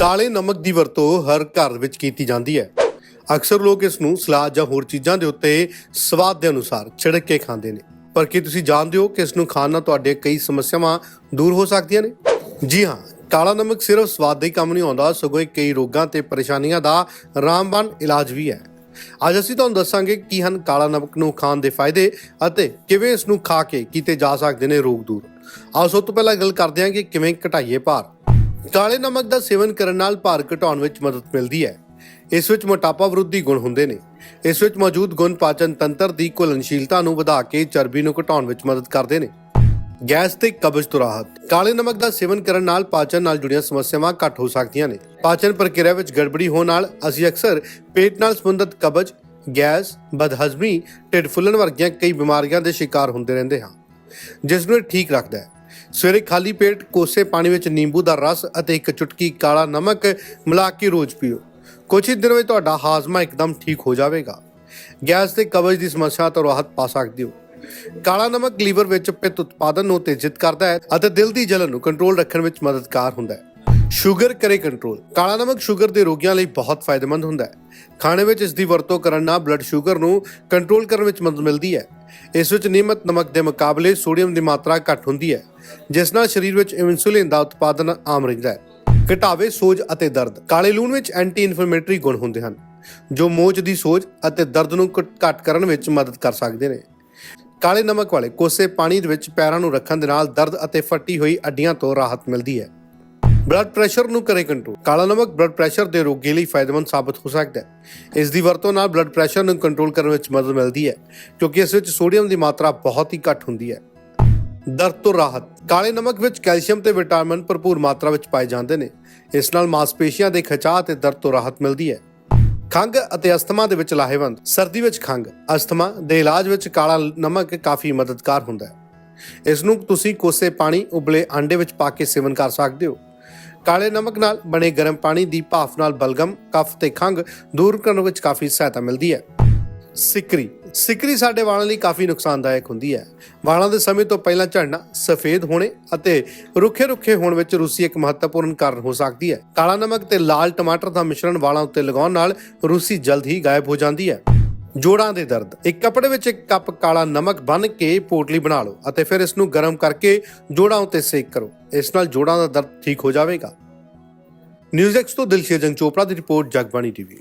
ਕਾਲੇ ਨਮਕ ਦੀ ਵਰਤੋਂ ਹਰ ਘਰ ਵਿੱਚ ਕੀਤੀ ਜਾਂਦੀ ਹੈ। ਅਕਸਰ ਲੋਕ ਇਸ ਨੂੰ ਸਲਾਦ ਜਾਂ ਹੋਰ ਚੀਜ਼ਾਂ ਦੇ ਉੱਤੇ ਸਵਾਦ ਦੇ ਅਨੁਸਾਰ ਛਿੜਕ ਕੇ ਖਾਂਦੇ ਨੇ। ਪਰ ਕੀ ਤੁਸੀਂ ਜਾਣਦੇ ਹੋ ਕਿ ਇਸ ਨੂੰ ਖਾਣ ਨਾਲ ਤੁਹਾਡੇ ਕਈ ਸਮੱਸਿਆਵਾਂ ਦੂਰ ਹੋ ਸਕਦੀਆਂ ਨੇ? ਜੀ ਹਾਂ, ਕਾਲਾ ਨਮਕ ਸਿਰਫ ਸਵਾਦ ਦੇ ਹੀ ਕੰਮ ਨਹੀਂ ਆਉਂਦਾ, ਸਗੋਂ ਇਹ ਕਈ ਰੋਗਾਂ ਤੇ ਪਰੇਸ਼ਾਨੀਆਂ ਦਾ ਰਾਮਬਾਨ ਇਲਾਜ ਵੀ ਹੈ। ਅੱਜ ਅਸੀਂ ਤੁਹਾਨੂੰ ਦੱਸਾਂਗੇ ਕੀ ਹਨ ਕਾਲਾ ਨਮਕ ਨੂੰ ਖਾਣ ਦੇ ਫਾਇਦੇ ਅਤੇ ਕਿਵੇਂ ਇਸ ਨੂੰ ਖਾ ਕੇ ਕੀਤੇ ਜਾ ਸਕਦੇ ਨੇ ਰੋਗ ਦੂਰ। ਆਓ ਸਭ ਤੋਂ ਪਹਿਲਾਂ ਗੱਲ ਕਰਦੇ ਹਾਂ ਕਿ ਕਿਵੇਂ ਘਟਾਈਏ ਭਾਰ। ਕਾਲੇ ਨਮਕ ਦਾ ਸੇਵਨ ਕਰਨ ਨਾਲ ਭਾਰ ਘਟਾਉਣ ਵਿੱਚ ਮਦਦ ਮਿਲਦੀ ਹੈ। ਇਸ ਵਿੱਚ ਮੋਟਾਪਾ ਵਿਰੋਧੀ ਗੁਣ ਹੁੰਦੇ ਨੇ। ਇਸ ਵਿੱਚ ਮੌਜੂਦ ਗੁਣ ਪਾਚਨ ਤੰਤਰ ਦੀ ਘੁਲਣਸ਼ੀਲਤਾ ਨੂੰ ਵਧਾ ਕੇ ਚਰਬੀ ਨੂੰ ਘਟਾਉਣ ਵਿੱਚ ਮਦਦ ਕਰਦੇ ਨੇ। ਗੈਸ ਤੇ ਕਬਜ਼ ਤੋਂ ਰਾਹਤ। ਕਾਲੇ ਨਮਕ ਦਾ ਸੇਵਨ ਕਰਨ ਨਾਲ ਪਾਚਨ ਨਾਲ ਜੁੜੀਆਂ ਸਮੱਸਿਆਵਾਂ ਘੱਟ ਹੋ ਸਕਦੀਆਂ ਨੇ। ਪਾਚਨ ਪ੍ਰਕਿਰਿਆ ਵਿੱਚ ਗੜਬੜੀ ਹੋਣ ਨਾਲ ਅਸੀਂ ਅਕਸਰ ਪੇਟ ਨਾਲ ਸੰਬੰਧਿਤ ਕਬਜ਼, ਗੈਸ, ਬਦਹਜ਼ਮੀ, ਢਿੱਡ ਫੁੱਲਣ ਵਰਗੀਆਂ ਕਈ ਬਿਮਾਰੀਆਂ ਦੇ ਸ਼ਿਕਾਰ ਹੁੰਦੇ ਰਹਿੰਦੇ ਹਾਂ, ਜਿਸ ਨੂੰ ਠੀਕ ਰੱਖਦਾ ਹੈ। ਸਵੇਰੇ ਖਾਲੀ ਪੇਟ ਕੋਸੇ ਪਾਣੀ ਵਿੱਚ ਨਿੰਬੂ ਦਾ ਰਸ ਅਤੇ ਇੱਕ ਚੁਟਕੀ ਕਾਲਾ ਨਮਕ ਮਿਲਾ ਕੇ ਰੋਜ਼ ਪੀਓ। ਕੁਝ ਹੀ ਦਿਨ ਵਿੱਚ ਤੁਹਾਡਾ ਹਾਜ਼ਮਾ ਇੱਕਦਮ ਠੀਕ ਹੋ ਜਾਵੇਗਾ। ਗੈਸ ਤੇ ਕਬਜ਼ ਦੀ ਸਮੱਸਿਆ ਤੋਂ ਰਾਹਤ ਪਾ ਸਕਦੇ ਹੋ। ਕਾਲਾ ਨਮਕ ਲੀਵਰ ਵਿੱਚ ਪਿੱਤ ਉਤਪਾਦਨ ਨੂੰ ਤੇਜ਼ਿਤ ਕਰਦਾ ਹੈ ਅਤੇ ਦਿਲ ਦੀ ਜਲਨ ਨੂੰ ਕੰਟਰੋਲ ਰੱਖਣ ਵਿੱਚ ਮਦਦਗਾਰ ਹੁੰਦਾ ਹੈ। ਸ਼ੂਗਰ ਕਰੇ ਕੰਟਰੋਲ। ਕਾਲਾ ਨਮਕ ਸ਼ੂਗਰ ਦੇ ਰੋਗੀਆਂ ਲਈ ਬਹੁਤ ਫਾਇਦੇਮੰਦ ਹੁੰਦਾ ਹੈ। ਖਾਣੇ ਵਿੱਚ ਇਸ ਦੀ ਵਰਤੋਂ ਕਰਨ ਨਾਲ ਬਲੱਡ ਸ਼ੂਗਰ ਨੂੰ ਕੰਟਰੋਲ ਕਰਨ ਵਿੱਚ ਮਦਦ ਮਿਲਦੀ ਹੈ। ਇਸ ਵਿੱਚ ਨਿਯਮਤ ਨਮਕ ਦੇ ਮੁਕਾਬਲੇ ਸੋਡੀਅਮ ਦੀ ਮਾਤਰਾ ਘੱਟ ਹੁੰਦੀ ਹੈ, ਜਿਸ ਨਾਲ ਸਰੀਰ ਵਿੱਚ ਇਨਸੂਲਿਨ ਦਾ ਉਤਪਾਦਨ ਆਮ ਰਹਿੰਦਾ ਹੈ। ਘਟਾਵੇ ਸੋਜ ਅਤੇ ਦਰਦ। ਕਾਲੇ ਲੂਣ ਵਿੱਚ ਐਂਟੀ ਇਨਫਲੇਮੇਟਰੀ ਗੁਣ ਹੁੰਦੇ ਹਨ, ਜੋ ਮੋਚ ਦੀ ਸੋਜ ਅਤੇ ਦਰਦ ਨੂੰ ਘਟ- ਘੱਟ ਕਰਨ ਵਿੱਚ ਮਦਦ ਕਰ ਸਕਦੇ ਨੇ। ਕਾਲੇ ਨਮਕ ਵਾਲੇ ਕੋਸੇ ਪਾਣੀ ਦੇ ਵਿੱਚ ਪੈਰਾਂ ਨੂੰ ਰੱਖਣ ਦੇ ਨਾਲ ਦਰਦ ਅਤੇ ਫੱਟੀ ਹੋਈ ਅੱਡੀਆਂ ਤੋਂ ਰਾਹਤ ਮਿਲਦੀ ਹੈ। ਬਲੱਡ ਪ੍ਰੈਸ਼ਰ ਨੂੰ ਕਰੇ ਕੰਟਰੋਲ ਕਾਲਾ ਨਮਕ ਬਲੱਡ ਪ੍ਰੈਸ਼ਰ ਦੇ ਰੋਗੀ ਲਈ ਫਾਇਦੇਮੰਦ ਸਾਬਤ ਹੋ ਸਕਦਾ ਹੈ। ਇਸ ਦੀ ਵਰਤੋਂ ਨਾਲ ਬਲੱਡ ਪ੍ਰੈਸ਼ਰ ਨੂੰ ਕੰਟਰੋਲ ਕਰਨ ਵਿੱਚ ਮਦਦ ਮਿਲਦੀ ਹੈ, ਕਿਉਂਕਿ ਇਸ ਵਿੱਚ ਸੋਡੀਅਮ ਦੀ ਮਾਤਰਾ ਬਹੁਤ ਹੀ ਘੱਟ ਹੁੰਦੀ ਹੈ। ਦਰਦ ਤੋਂ ਰਾਹਤ। ਕਾਲੇ ਨਮਕ ਵਿੱਚ ਕੈਲਸ਼ੀਅਮ ਤੇ ਵਿਟਾਮਿਨ ਭਰਪੂਰ ਮਾਤਰਾ ਵਿੱਚ ਪਾਏ ਜਾਂਦੇ ਨੇ। ਇਸ ਨਾਲ ਮਾਸਪੇਸ਼ੀਆਂ ਦੇ ਖਿਚਾਅ ਤੇ ਦਰਦ ਤੋਂ ਰਾਹਤ ਮਿਲਦੀ ਹੈ। ਖੰਘ ਅਤੇ ਅਸਥਮਾ ਦੇ ਵਿੱਚ ਲਾਹੇਵੰਦ। ਸਰਦੀ ਵਿੱਚ ਖੰਘ। ਅਸਥਮਾ ਦੇ ਇਲਾਜ ਵਿੱਚ ਕਾਲਾ ਨਮਕ ਕਾਫੀ ਮਦਦਗਾਰ ਹੁੰਦਾ ਹੈ। ਇਸ ਨੂੰ ਤੁਸੀਂ ਕੋਸੇ ਪਾਣੀ, ਉਬਲੇ ਆਂਡੇ ਵਿੱਚ ਪਾ ਕੇ ਸੇਵਨ ਕਰ ਸਕਦੇ ਹੋ। ਕਾਲੇ ਨਮਕ ਨਾਲ ਬਣੇ ਗਰਮ ਪਾਣੀ ਦੀ ਭਾਫ ਨਾਲ ਬਲਗਮ, ਕਫ ਤੇ ਖੰਘ ਦੂਰ ਕਰਨ ਵਿੱਚ ਕਾਫੀ ਸਹਾਇਤਾ ਮਿਲਦੀ ਹੈ। ਸਿਕਰੀ। ਸਿਕਰੀ ਸਾਡੇ ਵਾਲਾਂ ਲਈ ਕਾਫੀ ਨੁਕਸਾਨਦਾਇਕ ਹੁੰਦੀ ਹੈ। ਵਾਲਾਂ ਦੇ ਸਮੇਂ ਤੋਂ ਪਹਿਲਾਂ ਝੜਨਾ ਸਫੇਦ ਹੋਣੇ ਅਤੇ ਰੁੱਖੇ ਰੁੱਖੇ ਹੋਣ ਵਿੱਚ ਰੂਸੀ ਇੱਕ ਮਹੱਤਵਪੂਰਨ ਕਾਰਨ ਹੋ ਸਕਦੀ ਹੈ। ਕਾਲਾ ਨਮਕ ਤੇ ਲਾਲ ਟਮਾਟਰ ਦਾ ਮਿਸ਼ਰਣ ਵਾਲਾਂ ਉੱਤੇ ਲਗਾਉਣ ਨਾਲ ਰੂਸੀ ਜਲਦ ਹੀ ਗਾਇਬ ਹੋ ਜਾਂਦੀ ਹੈ। ਜੋੜਾਂ ਦੇ ਦਰਦ। ਇੱਕ ਕੱਪੜੇ ਵਿੱਚ ਇੱਕ ਕੱਪ ਕਾਲਾ ਨਮਕ ਬੰਨ ਕੇ ਪੋਟਲੀ ਬਣਾ ਲਓ ਅਤੇ ਫਿਰ ਇਸ ਨੂੰ ਗਰਮ ਕਰਕੇ ਜੋੜਾਂ ਉੱਤੇ ਸੇਕ ਕਰੋ। ਇਸ ਨਾਲ ਜੋੜਾਂ ਦਾ ਦਰਦ ਠੀਕ ਹੋ ਜਾਵੇਗਾ। ਨਿਊਜ਼ ਐਕਸ ਤੋਂ ਦਿਲਸ਼ੇਰ ਜੰਗ ਚੋਪੜਾ ਦੀ ਰਿਪੋਰਟ, ਜਗਬਾਣੀ ਟੀਵੀ।